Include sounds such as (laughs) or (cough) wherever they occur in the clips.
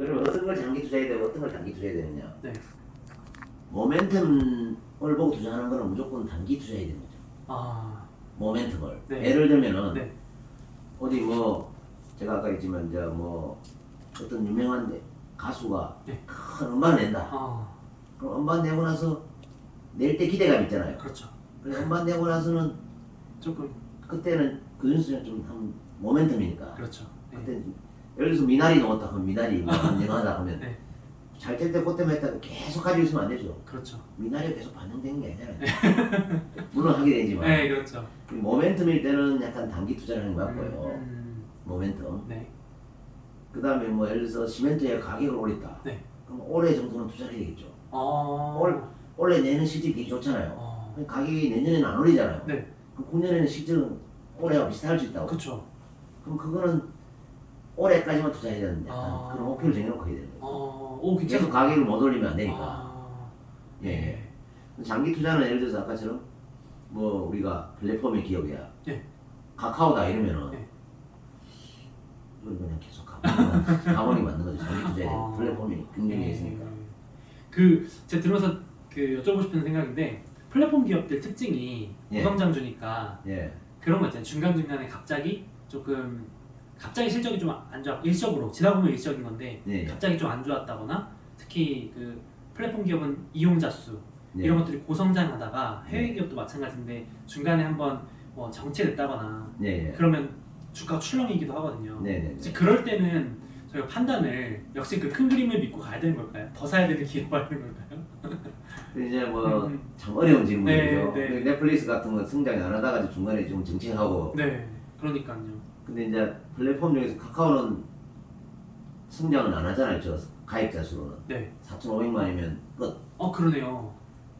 그러면 어떤 걸 장기 투자해야 되고 어떤 걸 단기 투자해야 되느냐? 네. 모멘텀을 보고 투자하는 거는 무조건 단기 투자해야 되는 거죠. 아, 모멘텀을. 네. 예를 들면은 네. 어디 뭐 제가 아까 했지만 이제 뭐 어떤 유명한 가수가 네. 큰 음반 낸다. 아, 그럼 음반 내고 나서 낼 때 기대감 있잖아요. 그렇죠. 그래서 음반 내고 나서는 조금 그때는 그 뉴스는 좀한 모멘텀이니까. 그렇죠. 네. 그때 예를 들어서 미나리 넣었다 하면 미나리 뭐 (laughs) 반영하다 하면 네. 잘 될때 그때만 했다가 계속 가지고 있으면 안 되죠. 그렇죠. 미나리가 계속 반영되는 게 아니잖아요. (laughs) 물론 하게 되지만 네, 그렇죠. 이 모멘텀일 때는 약간 단기 투자를 하는 것 같고요. 음, 모멘텀. 네. 그 다음에 뭐 예를 들어서 시멘트의 가격을 올렸다. 네. 그럼 올해 정도는 투자를 해야겠죠. 어. 올- 올해 내는 실적이 되게 좋잖아요. 어. 그럼 가격이 내년에는 안 올리잖아요. 네. 그럼 9년에는 실적은 올해와 비슷할 수 있다고. 그렇죠. 그럼 그거는 올해까지만 투자해야 되는 약간 아. 그런 목표를 정해놓고 해야 되는 거예요. 어, 오, 계속 괜찮아. 가격을 못 올리면 안 되니까. 아, 예, 예. 장기 투자는 예를 들어서 아까처럼 뭐 우리가 플랫폼의 기업이야. 예. 카카오다 이러면은 예. 이건 그냥 계속 가만히 (laughs) 가만히 거죠. 장기 투자에 대한 아. 플랫폼이 굉장히 네. 있으니까. 그 제가 들으면서 그 여쭤보고 싶은 생각인데 플랫폼 기업들 특징이 예. 고성장주니까 예. 그런 거 있잖아요. 중간 중간에 갑자기 조금 갑자기 실적이 좀 안 좋아 일시적으로 지나 보면 일시적인 건데 예. 예. 갑자기 좀 안 좋았다거나 특히 그 플랫폼 기업은 이용자 수 예. 이런 것들이 고성장하다가 해외 기업도 마찬가지인데 중간에 한번 뭐 정체됐다거나 예. 예. 그러면 주가 출렁이기도 하거든요. 네, 네, 혹시 네. 그럴 때는 저희가 판단을 역시 그 큰 그림을 믿고 가야 되는 걸까요? 더 사야 되는 기회가 있는 (laughs) 걸까요? 이제 뭐 음, 참 어려운 질문이죠. 네, 네. 그 넷플릭스 같은 거 성장이 안 하다가 이제 중간에 좀 정체하고 네, 그러니까요. 근데 이제 플랫폼 중에서 카카오는 성장은 안 하잖아요. 저 가입자 수로는 네. 4,500만이면 끝. 어 그러네요.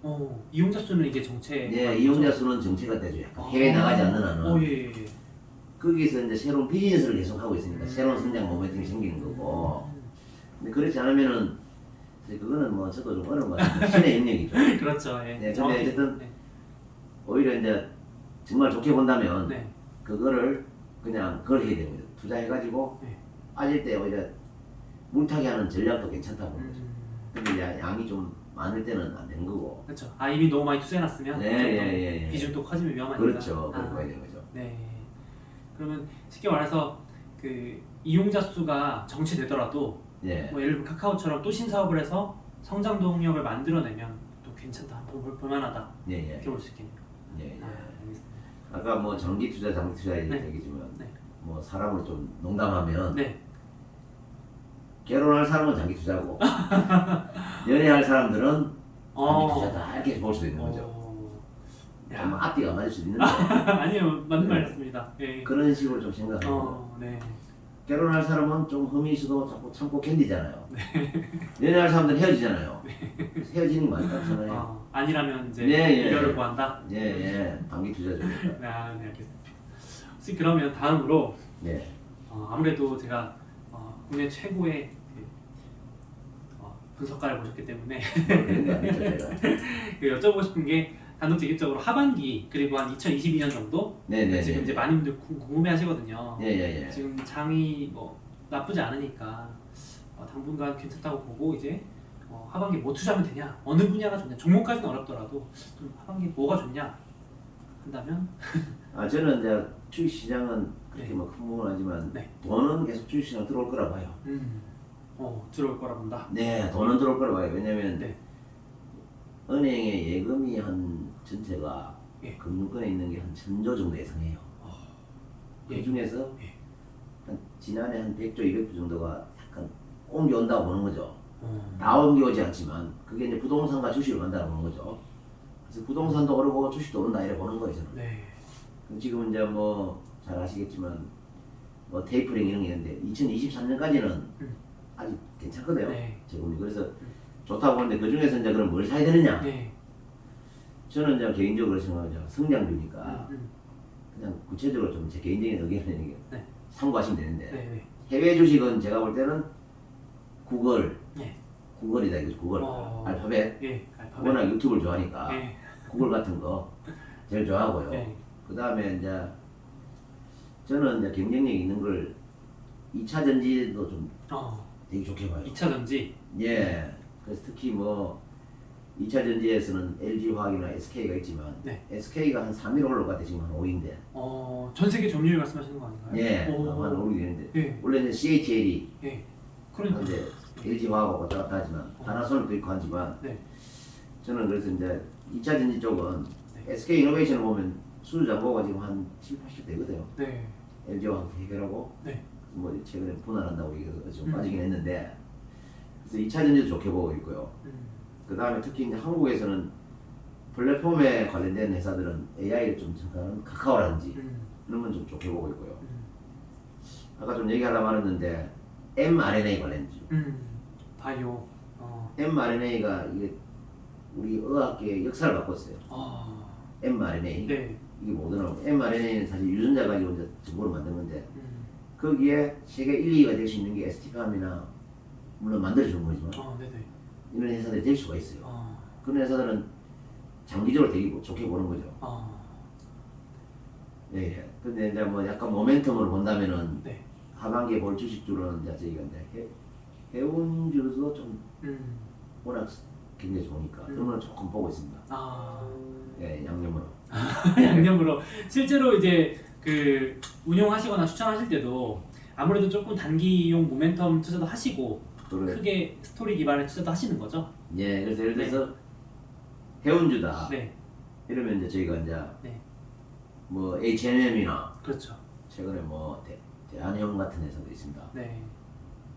어 이용자 수는 이게 정체. 예, 이용자 수는 정체가 되죠. 약간 해외 나가지 않는 한은. 어 예. 예. 거기서 이제 새로운 비즈니스를 계속 하고 있으니까 음. 새로운 성장 모멘텀이 생기는 거고. 근데 그렇지 않으면은 이제 그거는 뭐 저도 좀 어려운 것 같아요. 신의 영역이죠. (laughs) 그렇죠. 예. 네, 근데 정확히. 어쨌든 네. 오히려 이제 정말 좋게 본다면 네. 그거를 그냥 그걸 해야 거죠. 투자해가지고 네. 빠질 때 오히려 물타기 하는 전략도 괜찮다고 보는 거죠. 음, 근데 이제 양이 좀 많을 때는 안 되는 거고. 그렇죠. 아 이미 너무 많이 투자해놨으면 네, 좀더 예, 예, 예. 비중 또 커지면 위험하니까. 그렇죠. 아, 그렇게 봐야 되는 거죠. 네. 그러면 쉽게 말해서 그 이용자 수가 정체되더라도 예. 뭐 예를 들면 카카오처럼 또 신사업을 해서 성장 동력을 만들어내면 또 괜찮다, 볼, 볼만하다 예, 예. 이렇게 볼 수 있겠네요. 예, 예. 아, 알겠습니다. 아까 뭐 장기 투자, 장기 투자 네. 얘기지만 네. 뭐 사람을 좀 농담하면 네, 결혼할 사람은 장기 투자고 (laughs) 연애할 사람들은 장기 어, 투자다 이렇게 볼 수도 있는 거죠. 어, 좀 야, 앞뒤가 맞을 수도 있는데 (laughs) 아니요, 맞는 네. 말이었습니다. 예. 그런 식으로 좀 거죠. 어, 네, 결혼할 사람은 좀 흠이 있어도 자꾸 참고 견디잖아요. 네. 연애할 사람들은 헤어지잖아요. 헤어지는 거 맞잖아요. 어, 아니라면 이제 네, 예. 이별을 구한다. 예, 예. 단기 투자죠. 네, 아, 네, 알겠습니다. 혹시 그러면 다음으로 예. 어, 아무래도 제가 어, 국내 최고의 그, 어, 분석가를 모셨기 때문에 뭐 그런 거 아니죠, 제가. (laughs) 그 여쭤보고 싶은 게 단도직입적으로 하반기 그리고 한 2022년 정도 네네네. 지금 이제 많이들 궁- 궁금해하시거든요. 예, 예, 예. 지금 장이 뭐 나쁘지 않으니까 어, 당분간 괜찮다고 보고 이제 어, 하반기 뭐 투자하면 되냐 어느 분야가 좋냐 종목까지는 어렵더라도 좀 하반기 뭐가 좋냐 한다면 (laughs) 아, 저는 이제 주식시장은 그렇게 네. 뭐큰 부분 하지만 네. 돈은 계속 주식시장 들어올 거라 봐요. 음, 어, 들어올 거라 본다. 네, 돈은 들어올 거라 봐요. 왜냐면 네. 은행의 예금이 한 전체가 예. 금융권에 있는 게 한 천조 정도 예상해요. 예. 그 중에서 예. 한 지난해 한 100조, 200조 정도가 약간 옮겨온다고 보는 거죠. 어, 다 옮겨오지 않지만 그게 이제 부동산과 주식을 간다고 보는 거죠. 그래서 부동산도 오르고 주식도 오른다 이렇게 보는 거예요. 저는. 네. 지금 이제 뭐 잘 아시겠지만 뭐 테이프링 이런 게 있는데 2023년까지는 음. 아직 괜찮거든요. 네. 지금 그래서 좋다고 보는데 그 중에서 이제 그럼 뭘 사야 되느냐? 네. 저는 이제 개인적으로 생각하죠. 성장주니까 음, 음. 그냥 구체적으로 좀 제 개인적인 의견을 이게 네. 참고하시면 되는데 네. 네. 해외 주식은 제가 볼 때는 구글, 네. 구글이다 이거 구글 어. 알파벳 예. 알파벳. 워낙 유튜브를 좋아하니까 네. 구글 같은 거 제일 좋아하고요. 네. 그 다음에 이제 저는 이제 경쟁력 있는 걸 2차 전지도 좀 어. 되게 좋게 봐요. 2차 전지. 예. 그래서 특히 뭐 2차 전지에서는 LG 화학이나 SK가 있지만 네. SK가 한 3위로 올라갔대 지금 한 5위인데. 어, 전 세계 점유율 말씀하시는 거 아닌가요? 예. 오. 아마 한 5위 되는데. 예. 원래는 CATL이 예. 그러니까. 이제 LG 화학하고 왔다 갔다 하지만 파나소닉도 있고 하지만 네. 저는 그래서 이제 2차 전지 쪽은 네. SK 이노베이션을 보면 수주 잔고가 지금 한 7, 80 되거든요. 네. LG와 해결하고 네. 뭐 최근에 분할한다고 얘기해서 좀 음. 빠지긴 했는데 그래서 2차 전지도 좋게 보고 있고요. 음. 그 다음에 특히 이제 한국에서는 플랫폼에 관련된 회사들은 AI를 좀 생각하는 카카오라든지 음. 이런 건 좀 좋게 보고 있고요. 음. 아까 좀 얘기하려고 말했는데 mRNA 관련주. 음. 바이오. 어. mRNA가 이게 우리 의학계의 역사를 바꿨어요. 아. mRNA. 네. 이게 뭐더라고. mRNA는 사실 유전자 가지고 이제 정보를 만든 건데 음. 거기에 세계 1, 2위가 될 수 있는 게 ST팜이나 물론 만들어주는 거지만 어, 네네. 이런 회사들이 될 수가 있어요. 어. 그런 회사들은 장기적으로 되게 좋게 보는 거죠. 어. 예, 예. 근데 이제 뭐 약간 모멘텀으로 본다면은 네. 하반기에 볼 주식주로는 이제 저희가 이제 해, 해운주도 좀 음. 워낙 굉장히 좋으니까 그런 걸 조금 보고 있습니다. 아. 예, 양념으로. (laughs) 양념으로 실제로 이제 그 운용하시거나 추천하실 때도 아무래도 조금 단기용 모멘텀 투자도 하시고 그래. 크게 스토리 기반의 투자도 하시는 거죠? 예, 그래서 예를 들어서 해운주다. 네, 이러면 이제 저희가 이제 네. 뭐 H&M이나 그렇죠. 최근에 뭐 대, 대한형 같은 회사도 있습니다. 네,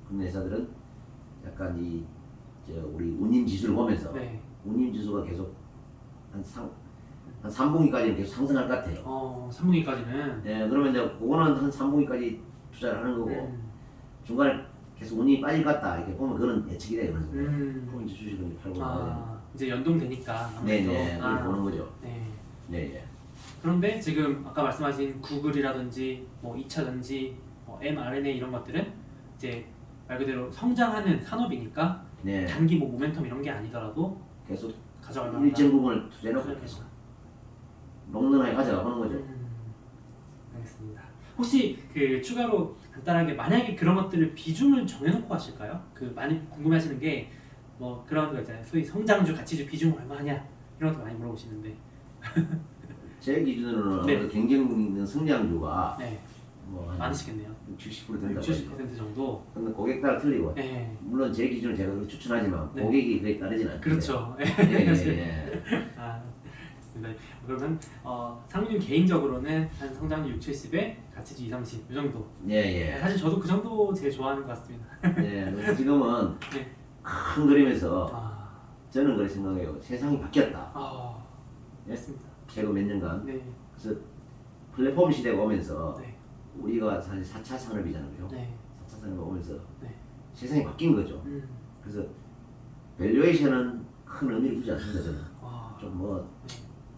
그런 회사들은 약간 이 저 우리 운임 지수를 보면서 네. 운임 지수가 계속 한 상, 한 3분기까지는 계속 상승할 것 같아요. 어, 3분기까지는 네, 그러면 이제 그거는 한 3분기까지 투자를 하는 거고 음, 중간에 계속 운이 것 같다 이렇게 보면 그건 예측이 돼요. 그래서 음. 그럼 이제 주식은 팔고 아, 이제 연동되니까 네, 아무래도 네, 그걸 아, 보는 거죠. 네. 네, 예. 그런데 지금 아까 말씀하신 구글이라든지 뭐 2차 전지, 뭐 mRNA 이런 것들은 이제 말 그대로 성장하는 산업이니까 네, 단기 뭐 모멘텀 이런 게 아니더라도 계속 가져갈 만하다. 일정 부분을 투자해놓고. 계속 롱런하게 가져가 보는 거죠. 음, 알겠습니다. 혹시 그 추가로 간단하게 만약에 그런 것들을 비중을 정해놓고 하실까요? 그 많이 궁금해하시는 게 뭐 그런 거 있잖아요. 소위 성장주, 가치주 비중 얼마 하냐 이런 것도 많이 물어보시는데. (laughs) 제 기준으로는 네. 아무래도 경쟁 있는 성장주가 네, 뭐한 많으시겠네요. 60% 된다고 70% 정도. 근데 고객 따라 틀리고 네, 물론 제 기준을 제가 추천하지만 네. 고객이 그에 따르진 않는데 그렇죠. 예, 예, 예. (laughs) 아, 좋습니다. 그러면 어, 상무님 개인적으로는 한 성장주 6, 70에 가치주 2, 30 이 정도. 예, 예. 사실 저도 그 정도 제일 좋아하는 것 같습니다. 예, 그래서 지금은 (laughs) 네. 큰 그림에서 아, 저는 그렇게 생각해요. 세상이 바뀌었다. 아, 예? 맞습니다. 최근 몇 년간. 네, 그래서 플랫폼 시대가 오면서 네, 우리가 사실 4차 산업이잖아요. 그죠? 네, 4차 산업이 오면서 네. 세상이 바뀐 거죠. 음, 그래서 밸류에이션은 큰 의미를 두지 않습니다. 저는. 와, 좀뭐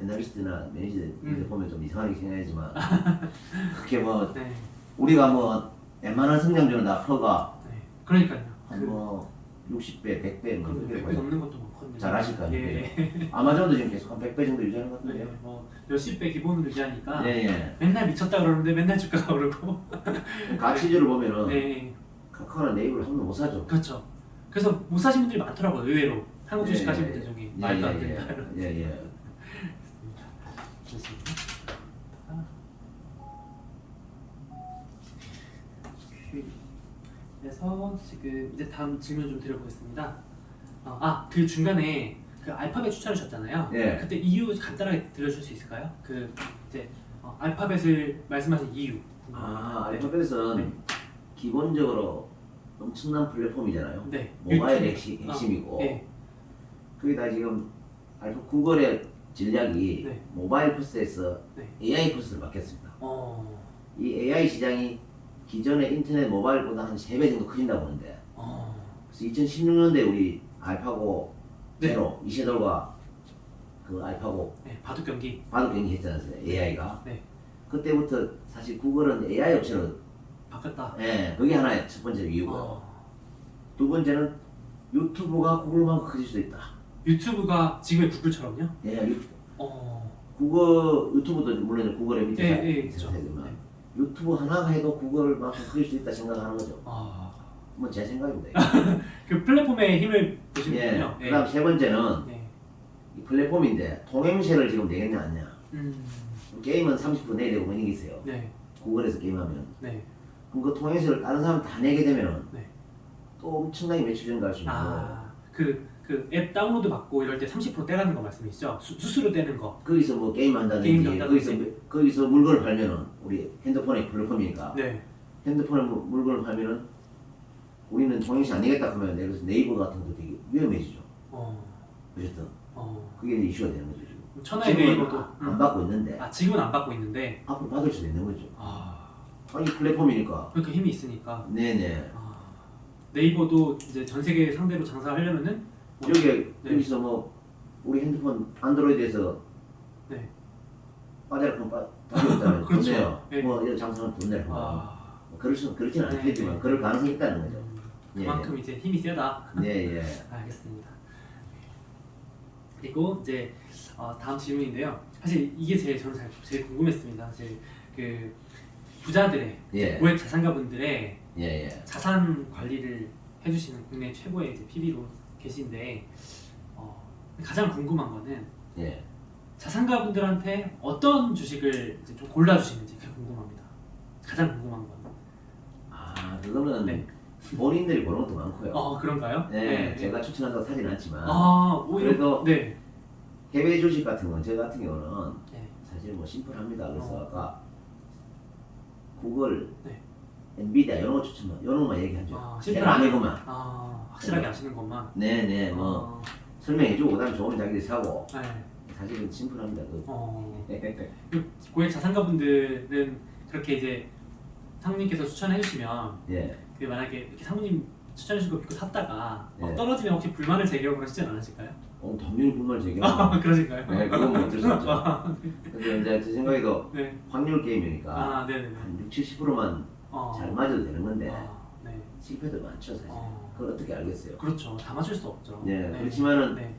애널리스트나 매니저들 음. 보면 좀 이상하게 생각하지만 (laughs) 그렇게 뭐 네, 우리가 뭐 웬만한 성장주는 다 퍼가 네. 그러니까요. 한뭐 60배, 100배 뭐그 그렇게 100배 봐요. 넘는 것도 많거든요. 잘 아실 거 아니에요. 예, (laughs) 아마존도 지금 계속 한 100배 정도 유지하는 것 네, 같은데요. 뭐 몇십 배 기본으로 유지하니까 예, 예. 맨날 미쳤다 그러는데 맨날 주가가 오르고. (laughs) 가치주를 보면은 네, 카카오나 네이버를 한번못 사죠. 그렇죠. 그래서 못 사신 분들이 많더라고요. 의외로 한국 주식 예, 하시는 예, 분들 중에 예, 말도 안 예, 된다. 예, 예, 예. 좋습니다. 아. 그래서 지금 이제 다음 질문 좀 드려보겠습니다. 어, 아그 중간에 그 알파벳 추천해 주셨잖아요. 예. 그때 이유 간단하게 들려줄 수 있을까요? 그 이제 어, 알파벳을 말씀하신 이유. 아, 네. 알파벳은 네. 기본적으로 엄청난 플랫폼이잖아요. 네. 모바일 유튜브. 핵심, 핵심이고 네. 거기다 지금 알파 구글의 전략이 네. 모바일 퍼스트에서 네. AI 퍼스트를 바뀌었습니다. 어. 이 AI 시장이 기존의 인터넷 모바일보다 한 3배 정도 커진다고 보는데 어. 그래서 2016년도에 우리 알파고 네. 제로 이세돌과 그 알파고 네. 바둑 경기. 바둑 경기 했잖아요 AI가 네. 그때부터 사실 구글은 AI 업체로 바뀌었다. 예 그게 하나의 첫 번째 이유고 어. 두 번째는 유튜브가 구글만큼 커질 수도 있다 유튜브가 지금의 구글처럼요? 예 유, 어. 구글 유튜브도 물론 구글의 밑에 예, 사- 예, 그렇죠. 사지만 네. 유튜브 하나가 해도 구글만큼 커질 수 있다 생각하는 거죠 아. 뭐 제 생각입니다. (laughs) 그 플랫폼의 힘을 예. 보시는군요. 그다음 세 번째는 네. 이 플랫폼인데 통행세를 지금 내겠냐 안 냐. 음. 게임은 30% 내야 되고 그런 게 있어요. 네. 구글에서 게임하면. 네. 그럼 그 통행세를 다른 사람 다 내게 되면은 네. 또 엄청나게 매출 증가할 수 있는 거예요. 아, 그, 그 앱 다운로드 받고 이럴 때 30% 떼가는 거 말씀이시죠? 수, 수수료 떼는 거. 거기서 뭐 게임 한다든지 게임 한다든지. 거기서 거기서 물건을 팔면은 우리 핸드폰에 플랫폼이니까 네. 핸드폰에 물- 물건을 팔면은 우리는 통행세 안 내겠다 그러면 예를 들어서 네이버 같은 것도 되게 위험해지죠. 어. 어쨌든 어. 그게 이제 이슈가 되는 거죠 지금. 천하의 지금은 네이버도. 안 음. 받고 있는데 아, 지금은 안 받고 있는데. 앞으로 받을 수도 있는 거죠. 아. 아니 플랫폼이니까. 그렇게 힘이 있으니까. 네네. 아. 네이버도 이제 전 세계 상대로 장사하려면은 뭐- 여기 네. 여기서 뭐 우리 핸드폰 안드로이드에서 네. 빠져라 그럼 빠 답이 없다면 돈 그렇죠. 내요. 네. 뭐 이거 장사는 돈 내라. 아. 뭐 그럴 수 그렇지는 네, 않겠지만 네. 그럴 가능성이 있다는 거죠. 음, 예, 그만큼 이제 힘이 세다. 네 예. (laughs) 알겠습니다. 그리고 이제 어, 다음 질문인데요. 사실 이게 제일 저는 잘, 제일 궁금했습니다. 사실 그 부자들의 예. 고액 자산가분들의 예 예. 자산 관리를 해주시는 국내 최고의 이제 PB로 계신데 어, 가장 궁금한 거는 예. 자산가분들한테 어떤 주식을 이제 좀 골라주시는지 그게 궁금합니다. 가장 궁금한 건. 아 그거는 네. 본인들이 보는 것도 많고요. 어 그런가요? 네, 제가 추천한다고 사진 않지만 아 오히려 그래도 네. 해외 주식 같은 건제 같은 경우는 네. 사실 뭐 심플합니다. 그래서 어. 아까 구글, 네. 엔비디아 이런 거 추천만 이런 것만 얘기하죠. 아, 제가 안 해보면 아 확실하게 아시는 것만. 네네 뭐 어, 설명해주고 그다음에 좋으면 자기들이 사고 네. 사실은 심플합니다. (laughs) 그. 어, 고액 자산가분들은 그렇게 이제 상무님께서 추천해 주시면 예. 그 만약에 이렇게 상무님 추천해 주신 거 믿고 샀다가 막 네. 떨어지면 혹시 불만을 제기하고 그러시진 않으실까요? 어, 당연히 불만 제기하고. 아 (laughs) 그러실까요? 네, 그건 뭐 어쩔 수 없죠. 그래서 이제 제 생각에도 네. 확률 게임이니까 아 네네네. 한 6, 70%만 어. 잘 맞아도 되는 건데 아, 네. 실패도 많죠 사실. 어. 그걸 어떻게 알겠어요? 그렇죠. 다 맞출 수 없죠. 네, 그렇지만은 네.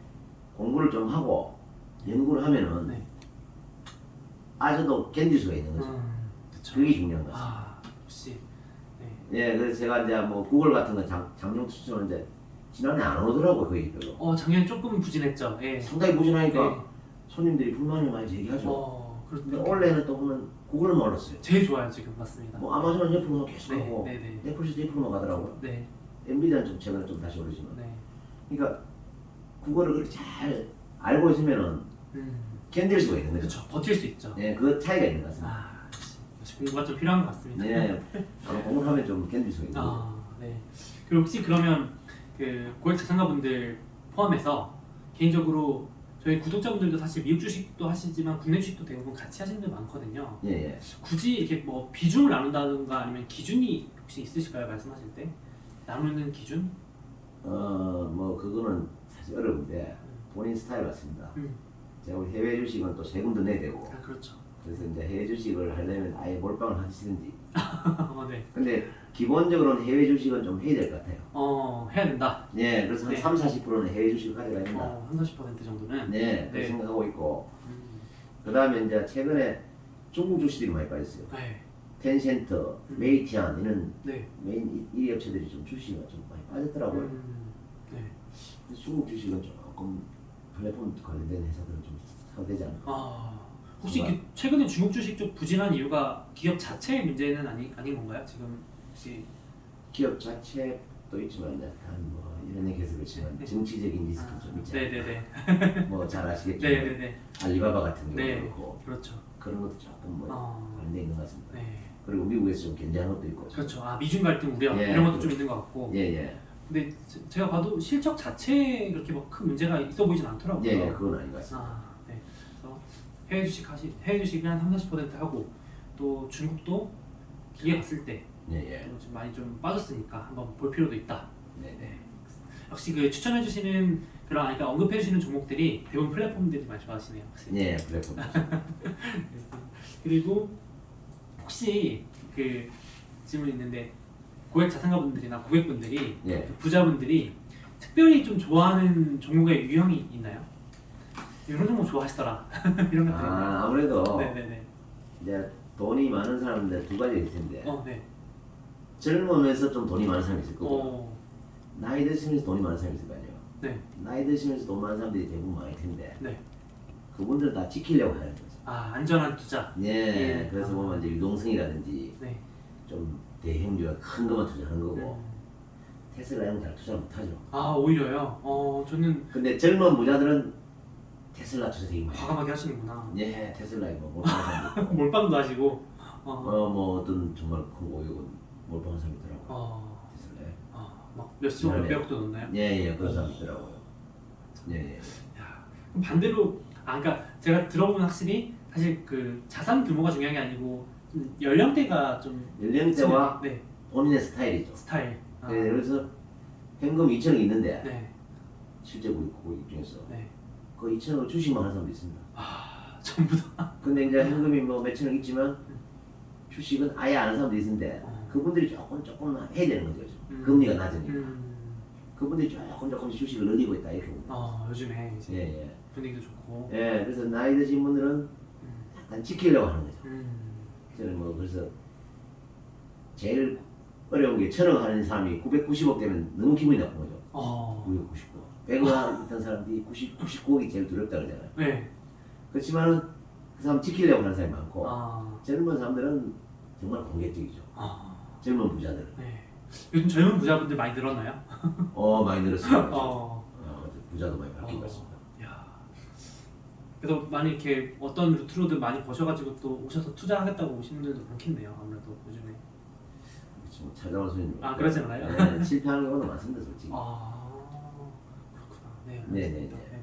공부를 좀 하고 연구를 하면은 네. 아직도 견딜 수가 있는 거죠. 음, 그렇죠. 그게 중요한 거죠. 아 역시. 네. 예, 그래서 제가 이제 뭐 구글 같은 거 장, 장용 추천을 이제 지난해 안 오더라고요 거의 별로. 어 작년에 조금 부진했죠. 예. 상당히 무진하니까 네. 손님들이 불만을 많이 제기하죠. 어 근데 그렇죠. 원래는 또 보면 구글을 몰랐어요. 제일 좋아요 지금 맞습니다. 뭐 아마존은 옆으로만 계속 네, 가고 네, 네, 넷플릭스도 옆으로만 가더라고요. 네, 엔비디아는 좀 최근에 좀 다시 오르지만. 네. 그러니까 그거를 그렇게 잘 알고 있으면은 음, 견딜 수가 있는 거죠. 그렇죠. 버틸 수 있죠. 예, 그 차이가 있는 것 같습니다. 아, 역시, 공부가 좀 필요한 것 같습니다. 네, 아마 공부를 하면 좀 견딜 수가 있는 거죠. 아, 네. 그리고 혹시 그러면 그 고액 자산가분들 포함해서 개인적으로 저희 구독자분들도 사실 미국 주식도 하시지만 국내 주식도 대부분 같이 하시는 분들 많거든요. 예, 예. 굳이 이렇게 뭐 비중을 나눈다든가 아니면 기준이 혹시 있으실까요? 말씀하실 때 나누는 기준? 어, 뭐 그거는 사실 어려운데 본인 스타일 같습니다. 음. 제가 우리 해외 주식은 또 세금도 내야 되고 아 그렇죠. 그래서 이제 해외 주식을 하려면 아예 몰빵을 하시든지. 어, 네. 근데 기본적으로는 해외 주식은 좀 해야 될 것 같아요. 어 해야 된다. 예, 그래서 한 네. 3, 40%는 해외 주식을 가져가야 된다. 어, 한 40% 정도는. 네, 그렇게 네. 생각하고 있고 음, 그 다음에 이제 최근에 중국 주식들이 많이 빠졌어요. 네. 텐센트, 음. 메이티안 이런 네. 메인 1위 업체들이 좀 주식이 좀 많이 빠졌더라고요. 음, 네. 그래서 중국 주식은 조금 플랫폼 관련된 회사들은 좀 사도 되지 않을까. 아 혹시. 그 최근에 중국 주식 쪽 부진한 이유가 기업 자체의 문제는 아니 아닌 건가요? 지금 혹시 기업 자체도 있지만 이제 단뭐 이런 얘기해서 그렇지만 네. 정치적인 리스크 좀 있지 네네네. 않을까. 뭐잘 아시겠지만 네네네. 알리바바 같은 경우도 네. 그렇고 그렇죠. 그런 것도 조금 뭐 아, 관련돼 있는 것 같습니다. 네. 그리고 미국에서 좀 견제하는 것도 있고. 그렇죠. 아 미중 갈등 우려 예, 이런 것도 좀 그렇죠. 있는 것 같고. 예, 예. 근데 제- 제가 봐도 실적 자체에 그렇게 뭐큰 문제가 있어 보이진 않더라고요. 예, 예, 그건 아닌 것 같습니다. 아, 네. 해외 주식 하시 해외 주식이 한 3, 40% 하고 또 중국도 기회 봤을 때 예, 예. 좀 많이 좀 빠졌으니까 한번 볼 필요도 있다. 네, 네. 역시 그 추천해 주시는 그런 아니, 그러니까 언급해 주시는 종목들이 대부분 플랫폼들이 많이 좋아하시네요. 확실히. 예, 플랫폼. (laughs) 그리고 혹시 그 질문 있는데 고액 자산가분들이나 고객분들이 예. 그 부자분들이 특별히 좀 좋아하는 종목의 유형이 있나요? 이런 종목 좋아하시더라 (laughs) 이런 것들? 아, 아무래도 네네네. 이제 돈이 많은 사람들 두 가지 있을 텐데 어 네. 젊으면서 좀 돈이 많은 사람이 있을 거고 어, 나이 드시면서 돈이 많은 사람이 있을 거 아니에요. 네. 나이 드시면서 돈 많은 사람들이 대부분 많을 텐데 네. 그분들 다 지키려고 하는 거죠. 아 안전한 투자. 예, 예. 그래서 보면 이제 유동성이라든지 네. 좀 대형주가 큰 것만 투자하는 거고 음. 테슬라 이런 거잘 투자 못하죠. 아 오히려요. 어 저는 근데 젊은 부자들은 테슬라 투자 되게 많이. 과감하게 하시는구나. 예, 뭐 몰빵한 사람도 있고 몰빵도 하시고. 어, 어, 뭐 어떤 정말 큰 고객은 몰빵한 사람이 있더라고요. 어, 테슬라에. 어, 막 몇십억 네. 몇백억도 넣나요? 예, 예, 그런 사람 있더라고요. 예, 예. 야, 그럼 반대로 아 그러니까 제가 들어보면 확실히 사실 그 자산 규모가 중요한 게 아니고 좀 연령대가 좀 연령대와 네 본인의 스타일이죠. 스타일. 아, 예, 그래서 현금 2천억이 있는데 네, 실제 우리 고객 입장에서 네. 그 2천억을 주식만 하는 사람도 있습니다. 아 전부 다. 근데 이제 현금이 뭐 몇천억 있지만 주식은 아예 안 하는 사람도 있는데 어. 그분들이 조금 조금 해야 되는 거죠. 음. 금리가 낮으니까. 음, 그분들이 조금 조금씩 주식을 늘리고 있다 이렇게 봅니다. 어 요즘에 이제 예, 예. 분위기도 좋고. 예, 그래서 나이 드신 분들은 음, 약간 지키려고 하는 거죠. 음, 저는 뭐 그래서 제일 어려운 게 천억 하는 사람이 990억 되면 너무 기분이 나쁜 거죠. 어, 999. 100억 있던 사람들이 90, 99억이 제일 두렵다 그러잖아 요. 네. 그렇지만은 그 사람 지키려고 하는 사람이 많고 아, 젊은 사람들은 정말 공격적이죠. 아, 젊은 부자들. 네. 요즘 젊은 부자분들 많이 늘었나요? 어 많이 늘었습니다. (laughs) 어. 어, 부자도 많이 바뀌고 어. 있습니다. 야. 그래서 많이 이렇게 어떤 루트로든 많이 버셔가지고 또 오셔서 투자하겠다고 오시는 분들도 많겠네요. 아무래도 요즘에. 지금 찾아온 손님. 아, 그러진 않아요? 네, 실패하는 경우도 많습니다, 솔직히. 아. 네. 네. 네, 네. 네.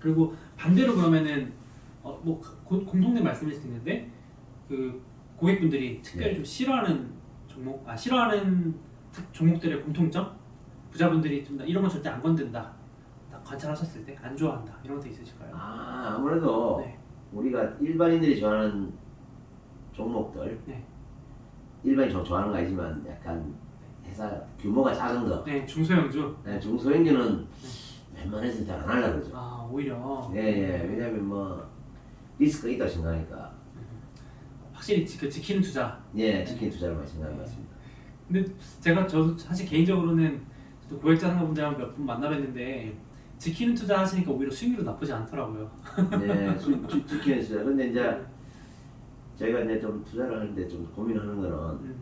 그리고 반대로 그러면은 어, 뭐 고- 공통된 말씀일 수 있는데 그 고객분들이 특별히 네. 좀 싫어하는 종목, 아 싫어하는 특- 종목들의 공통점? 부자분들이 좀 나- 이런 건 절대 안 건든다. 딱 관찰하셨을 때 안 좋아한다 이런 것도 있으실까요? 아 아무래도 네. 우리가 일반인들이 좋아하는 종목들. 네. 일반인 좀 좋아하는 거 아니지만 약간 회사 규모가 작은 거. 네, 중소형주. 네, 중소형주는 웬만해서 잘 안 하려고 그러죠. 아 오히려 예, 예. 왜냐면 뭐 리스크가 있다고 생각하니까. 확실히 지, 그 지키는 투자. 예, 치킨 투자를 많이 생각하는 것 같습니다. 근데 제가 저도 사실 개인적으로는 또 고액자 상가분들이랑 몇 분 만나뵀는데 지키는 투자 하시니까 오히려 수익률도 나쁘지 않더라고요. 네, 수, (laughs) 주, 치킨 투자. 근데 이제 제가 이제 좀 투자를 하는데 좀 고민하는 거는 음,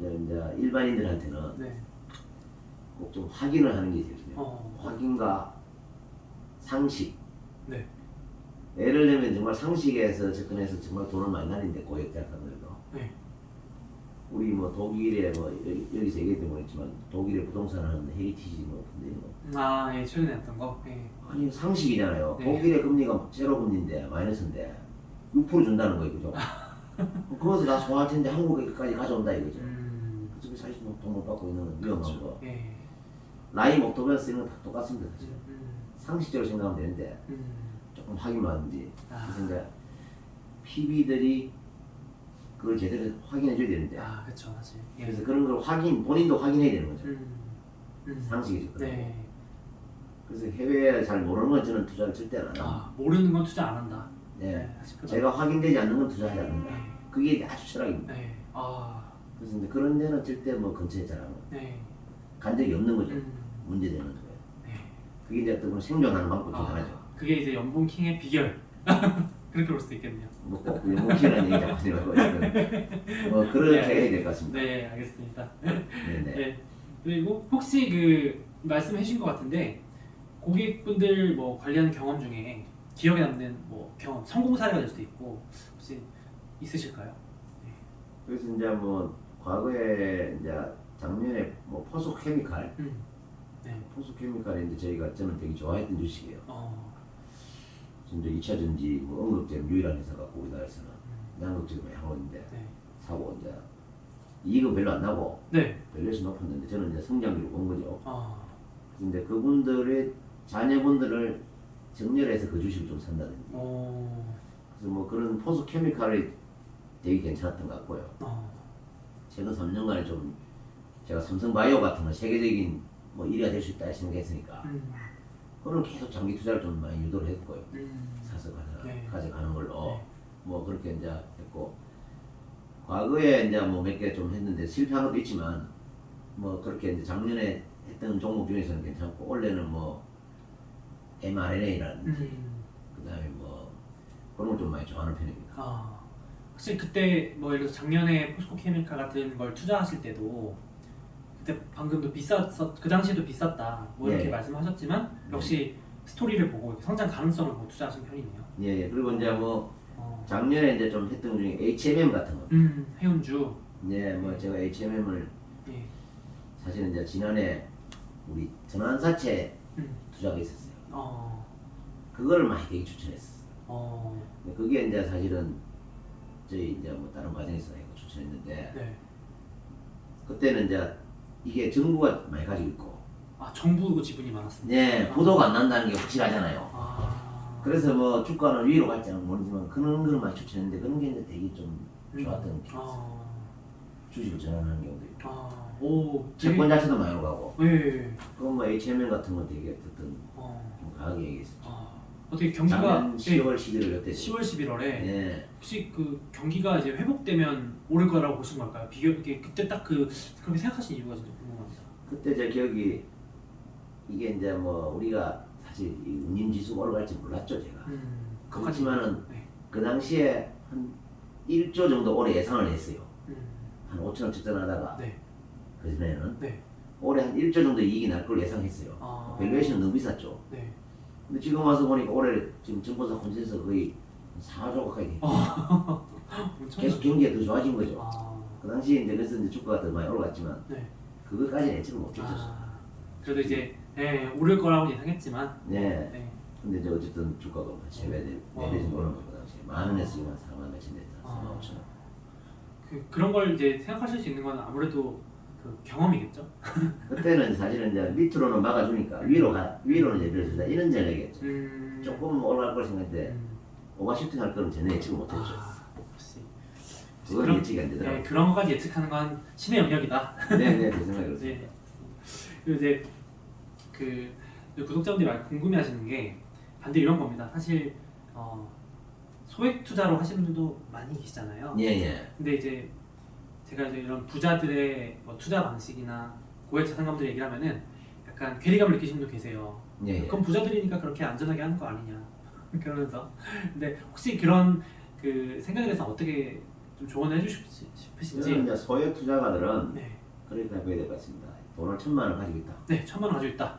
이제, 이제 일반인들한테는 네. 꼭 좀 확인을 하는 게 제일 중요해요. 어, 확인과 상식. 네. 예를 들면 정말 상식에서 접근해서 정말 돈을 많이 날린데 고액자들도 네. 우리 뭐 독일에 뭐 여기, 여기서 얘기했던 모르겠지만 독일의 부동산 하는 헤리티지 뭐 근데 뭐 아, 예, 최근에 했던 거. 예. 아니 상식이잖아요. 네. 독일의 금리가 제로 금리인데 마이너스인데 6% 준다는 거 이거죠. (laughs) 그것을 다 소화할 텐데 한국에까지 가져온다 이거죠. 음, 사실 뭐 돈못 받고 있는 건 위험한 거. 예. 라임 옥토버스 이런 거다 똑같습니다. 사실. 음, 상식적으로 생각하면 되는데 음, 조금 확인만 하는지. 아. 그래서 이제 PB들이 그걸 제대로 확인해 줘야 되는데 아, 그쵸, 사실. 예. 그래서 그런 걸 확인 본인도 확인해야 되는 거죠. 음, 음, 상식이죠. 그런 거. 네. 그래서 해외에 잘 모르는 건 저는 투자를 절대 안 합니다. 아, 모르는 건 투자 안 한다. 네. 그거- 제가 확인되지 않는 건 투자하지 않는다. 네. 그게 아주 철학입니다. 네. 아, 그래서 이제 그런 데는 절대 뭐 근처에 잘안 가요. 네. 간 적이 없는 거죠. 음, 문제되는 거예요. 네. 그게 이제 어떤 건 생존하는 방법 중 하나죠. 아, 그게 이제 연봉킹의 비결. (laughs) 그렇게 볼 수도 있겠네요. 뭐꼭 무기라는 얘기 자꾸 하지 말고 어쨌든 뭐 그렇게 네. 해야 될 것 같습니다. 네, 알겠습니다. 네네. 네. 그리고 혹시 그 말씀해 주신 것 같은데 고객분들 뭐 관리하는 경험 중에 기억에 남는 뭐 경험, 성공 사례가 될 수도 있고 혹시 있으실까요? 그래서 이제 뭐 과거에 이제 작년에 뭐 포수 케미칼, 음. 네. 포수 케미칼이 이제 저희가 저는 되게 좋아했던 주식이에요. 어. 이제 2차 전지 뭐 응급제품 유일한 회사 갖고 우리나라에서는 많이 하고 있는데 네. 사고 이제 이익은 별로 안 나고 네. 밸류에이션 높았는데 저는 이제 성장기로 본 거죠. 어. 그래서 이제 그분들의 자녀분들을 정렬해서 그 주식을 좀 산다든지 어. 그래서 뭐 그런 포수 케미칼이 되게 괜찮았던 것 같고요. 어. 최근 3년간에 좀 제가 삼성바이오 같은 거 세계적인 뭐 일위가 될 수 있다 생각했으니까 음. 그거는 계속 장기 투자를 좀 많이 유도를 했고요. 음. 사서 가져, 네. 가져가는 걸로 네. 뭐 그렇게 이제 했고 과거에 이제 뭐 몇 개 좀 했는데 실패한 것도 있지만 뭐 그렇게 이제 작년에 했던 종목 중에서는 괜찮고 올해는 뭐 mRNA라든지 음. 그다음에 뭐 그런 걸 좀 많이 좋아하는 편입니다. 아, 혹시 그때 뭐 예를 들어서 작년에 포스코 케미칼 같은 걸 투자하실 때도 그때 방금도 비쌌었 그 당시에도 비쌌다 뭐 이렇게 네. 말씀하셨지만 역시 스토리를 보고 성장 가능성을 보고 투자하신 편이네요. 예, 예. 그리고 이제 뭐 어. 작년에 이제 좀 했던 것 중에 HMM 같은 거. 음, 해운주. 예, 뭐 제가 HMM을 예. 사실은 이제 지난해 우리 전환사채 음. 투자가 있었어요. 어. 그걸 많이 되게 추천했었어요. 어. 근데 그게 이제 사실은 저희 이제 뭐 다른 과정에서 이거 추천했는데 네. 그때는 이제 이게 정부가 많이 가지고 있고 아, 정부 그 지분이 많았습니다. 네 부도가 안 난다는 게 확실하잖아요. 아. 그래서 뭐 주가는 위로 갈지는 모르지만 그런 걸 많이 추천했는데 그런 게 이제 되게 좀 음. 좋았던 게 아. 주식을 전환하는 경우도 있고 아. 오. 채권 자체도 많이 오가고 예. 그건 뭐 HMM 같은 건 되게 어떤 어. 좀 강하게 얘기했었죠. 아. 어떻게 경기가 작년 예, 10월 11월 그때 10월 11월에 예. 혹시 그 경기가 이제 회복되면 오를 거라고 보신 걸까요? 비교 이게 그때 딱 그 그렇게 생각하신 이유가 진짜 궁금합니다. 그때 제 기억이 이게 이제 뭐 우리가 사실 이 운임 지수가 올라갈지 몰랐죠 제가. 음. 그렇지만은 네. 그 당시에 한 1조 정도 올해 예상을 했어요. 음. 한 5천억 측정하다가 네. 그 전에는 네. 올해 한 1조 정도 이익이 날 걸 예상했어요. 아. 밸류에이션은 너무 비쌌죠. 네. 근데 지금 와서 보니까 올해 지금 정보사 콘센서 거의 4조 가까이 돼. 엄청 계속 경기가 더 좋아진 거죠. 아. 그 당시에 이제 그래서 이제 주가가 더 많이 올라갔지만 네. 그것까지는 예측을 못했었어. 아. 그래도 이제 예, 오를 거라고 예상했지만 네. 네. 근데 이제 어쨌든 주가가 뭐 어. 네배 정도 오른 거그 당시에 만 원에서 지금 한 4만 몇천 됐다. 아. 4만 5천 원. 그 그런 걸 이제 생각하실 수 있는 건 아무래도 그 경험이겠죠. 그때는 사실은 이제 밑으로는 막아주니까 위로 가 위로는 예를 들어서 이런 전략이었죠. 음. 조금 올라갈 걸 생각했는데 음. 오버슈팅 할 거는 전혀 예측을 못했죠. 아. 그건 그런- 예측이 안 네, 되더라고요. 그런 것까지 예측하는 건 신의 영역이다. 네네 그 생각이 그렇습니다. 네. 그리고 이제 그 구독자분들이 많이 궁금해하시는 게 반대 이런 겁니다. 사실 어, 소액 투자로 하시는 분도 많이 계시잖아요. 예예. 근데 이제 제가 이제 이런 부자들의 뭐 투자 방식이나 고액 자산가분들 얘기를 하면은 약간 괴리감을 느끼시는 분도 계세요. 예 예. 그럼 부자들이니까 그렇게 안전하게 하는 거 아니냐 (laughs) 그러면서 근데 혹시 그런 그 생각에 대해서 어떻게 좀 조언을 싶으신지 저는 이제 소액 투자가들은 네, 그렇게 해야 될 것 같습니다. 돈을 천만 원 가지고 있다. 네 천만 원 가지고 있다.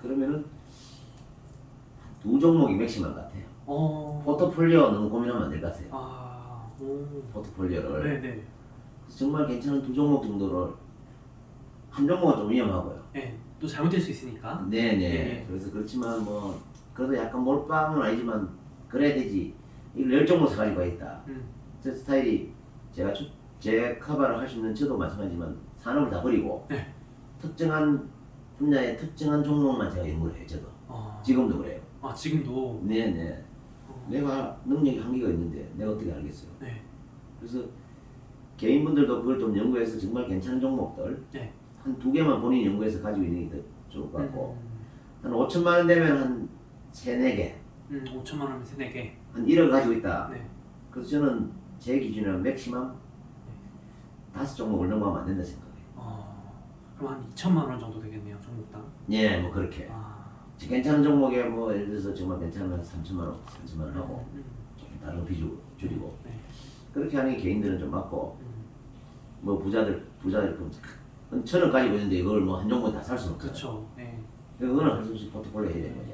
그러면은 두 종목이 맥시멈 같아요. 어, 포트폴리오 너무 고민하면 안 될 것 같아요. 아, 오, 포트폴리오를 네, 네, 정말 괜찮은 두 종목 정도를 한 종목은 좀 위험하고요. 네, 또 잘못될 수 있으니까. 네네. 네. 그래서 그렇지만 뭐 그래도 약간 몰빵은 아니지만 그래야 되지. 이걸 열 종목 사가지고 가 있다. 음, 제 스타일이 제가 주, 제 커버를 할 수 있는 저도 마찬가지지만 산업을 다 버리고 네. 특정한 분야의 특정한 종목만 제가 연구를 해요. 저도 아, 지금도 그래요. 아 지금도. 네네. 어, 내가 능력이 한계가 있는데 내가 어떻게 알겠어요. 네, 그래서 개인분들도 그걸 좀 연구해서 정말 괜찮은 종목들 네. 한 두 개만 본인 이 연구해서 가지고 있는 게 더 좋을 것 같고 음, 한 5천만 원 되면 한 세네 개, 음, 5천만 원이면 세네 개. 한 1억 가지고 있다. 네, 그래서 저는 제 기준에는 맥시멈 다섯 종목을 넘어가면 안 된다 생각해요. 어, 그럼 한 2천만 원 정도 되겠네요, 종목당. 예, 뭐 그렇게. 아, 괜찮은 종목에 뭐 예를 들어서 정말 괜찮으면 3천만 원, 3천만 원 하고 음, 조금 다른 거 비중 줄이고 네, 그렇게 하는 게 개인들은 좀 맞고 음, 뭐 부자들 부자들 그럼 한 천원 가지고 있는데 이걸 뭐 한 종목 다살 수는 없잖아요. 그렇죠. 네. 그거는 할 수 없이 포트폴리오 해야 되는 거죠.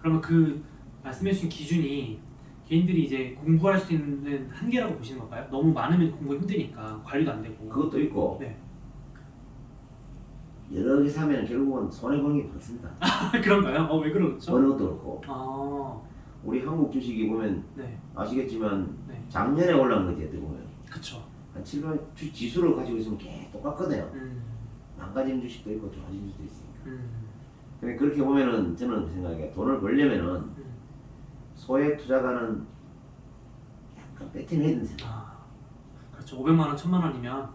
그러면 그 말씀해주신 기준이 개인들이 이제 공부할 수 있는 한계라고 보시는 건가요? 너무 많으면 공부 힘드니까 관리도 안 되고. 그것도 있고 네. 여러 개 사면 결국은 손해 보는 게 많습니다. (laughs) 그런가요? 어 왜 그러죠? 어느 것도 그렇고 아, 우리 한국 주식이 보면 네, 아시겠지만 네, 작년에 올라온 거지 어떻게 보면 그쵸. 한 7번 지수를 가지고 있으면 꽤 똑같거든요. 음, 망가진 주식도 있고 좋아진 주식도 있으니까. 음, 근데 그렇게 보면은 저는 그 생각에 돈을 벌려면은 음. 소액 투자가는 약간 배팅 해야 된다. 아, 그렇죠. 500만 원, 1000만 원이면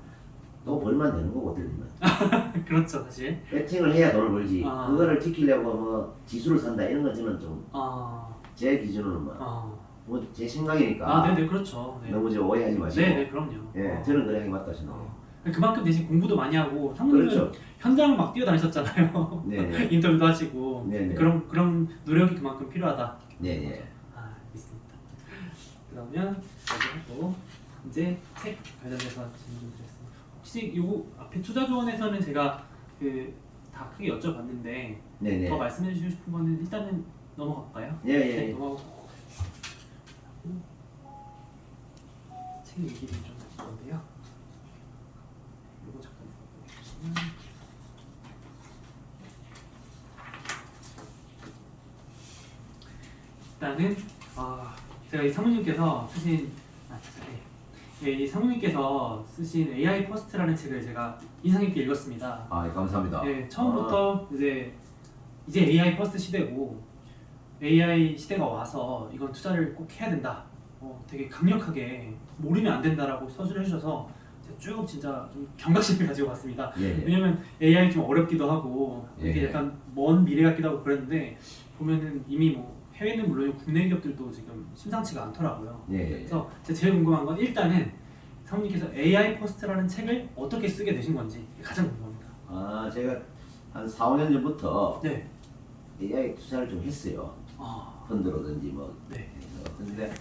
또 벌면 되는 보면. (laughs) 그렇죠, 사실. 배팅을 해야 돈을 벌지. 아. 그거를 지키려고 뭐 지수를 산다 이런 건 저는 좀제 아, 기준으로는 뭐 아, 뭐 제 생각이니까 아, 네네 그렇죠. 네. 너무 저 오해하지 마시고 네네 그럼요. 예 어. 저는 그래 하기 맞다 생각해요. 어. 그만큼 대신 공부도 많이 하고 상무님은 그렇죠. 현장을 막 뛰어다니셨잖아요. 네네. (laughs) 인터뷰도 하시고 네네. 그런 그런 노력이 그만큼 필요하다. 네네. 아 믿습니다. 그러면 여기 또 이제 책 관련해서 질문 드렸습니다. 혹시 요 앞에 투자 조언에서는 제가 그 다 크게 여쭤봤는데 네네. 더 말씀해 주시고 싶은 거는 일단은 넘어갈까요? 예, 예, 네, 예. 넘어가고 책 얘기를 좀할 건데요. 이거 잠깐 보시면 일단은 아 제가 이 사모님께서 쓰신 아, 네. 네, 이 사모님께서 쓰신 AI 퍼스트라는 책을 제가 인상 깊게 읽었습니다. 아, 예, 감사합니다. 네, 처음부터 이제 이제 AI 퍼스트 시대고 AI 시대가 와서 이건 투자를 꼭 해야 된다. 어, 되게 강력하게 모르면 안 된다라고 서술을 해주셔서 제가 쭉 진짜 좀 경각심을 (laughs) 가지고 왔습니다. 예, 예. 왜냐면 AI 좀 어렵기도 하고 이게 예. 약간 먼 미래 같기도 하고 그랬는데 보면은 이미 뭐 해외는 물론 국내 기업들도 지금 심상치가 않더라고요. 예, 예. 그래서 제가 제일 궁금한 건 일단은 사모님께서 AI 퍼스트라는 책을 어떻게 쓰게 되신 건지 가장 궁금합니다. 아, 제가 한 4, 5년 전부터 네. AI 투자를 좀 했어요. 아, 펀드로든지 뭐. 네. 해서. 근데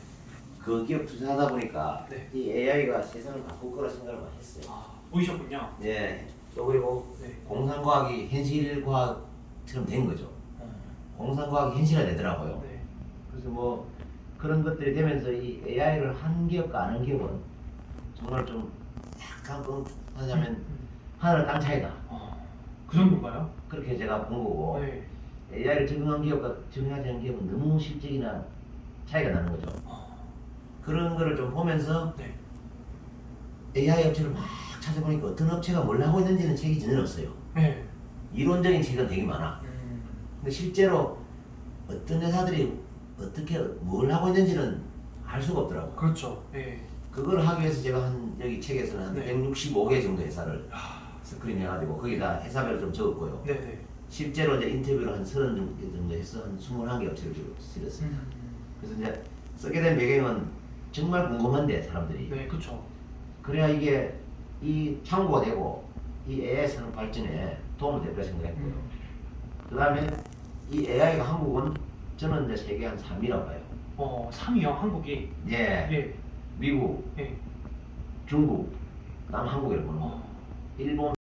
그 기업 투자하다 보니까 네. 이 AI가 세상을 바꿀 거라 생각을 많이 했어요. 아, 보이셨군요. 예. 또 그리고 네. 공상과학이 현실과학처럼 된 거죠. 공상과학이 현실화 되더라고요. 네. 그래서 뭐 그런 것들이 되면서 이 AI를 한 기업과 안 한 기업은 정말 좀 약간 좀 하자면 하늘 땅 차이다. 어, 그 정도인가요? 그렇게 제가 본 거고 네. AI를 적용한 기업과 적용하지 않은 기업은 너무 실적이나 차이가 나는 거죠. 어, 그런 거를 좀 보면서 네. AI 업체를 막 찾아보니까 어떤 업체가 뭘 하고 있는지는 책이 전혀 없어요. 네. 이론적인 책은 되게 많아. 음, 근데 실제로 어떤 회사들이 어떻게 뭘 하고 있는지는 알 수가 없더라고. 그렇죠. 네. 그걸 하기 위해서 제가 한 여기 책에서는 한 네. 165개 정도 회사를 아, 스크린 해가지고 거기다 회사별로 좀 적었고요. 네, 네. 실제로 이제 인터뷰를 한 30개 정도 해서 한 21개 업체를 좀 실었어요. 음, 그래서 이제 쓰게 된 배경은 정말 궁금한데 사람들이 네, 그렇죠. 그래야 이게 이 참고가 되고 이 AI 산업 발전에 도움을 될 거라 생각했고요. 음, 그 다음에 이 AI가 한국은 저는 이제 세계 한 3위라고 봐요. 어, 3위요 한국이. 예, 예. 미국, 예. 중국, 남 한국을 보는 거. 어, 일본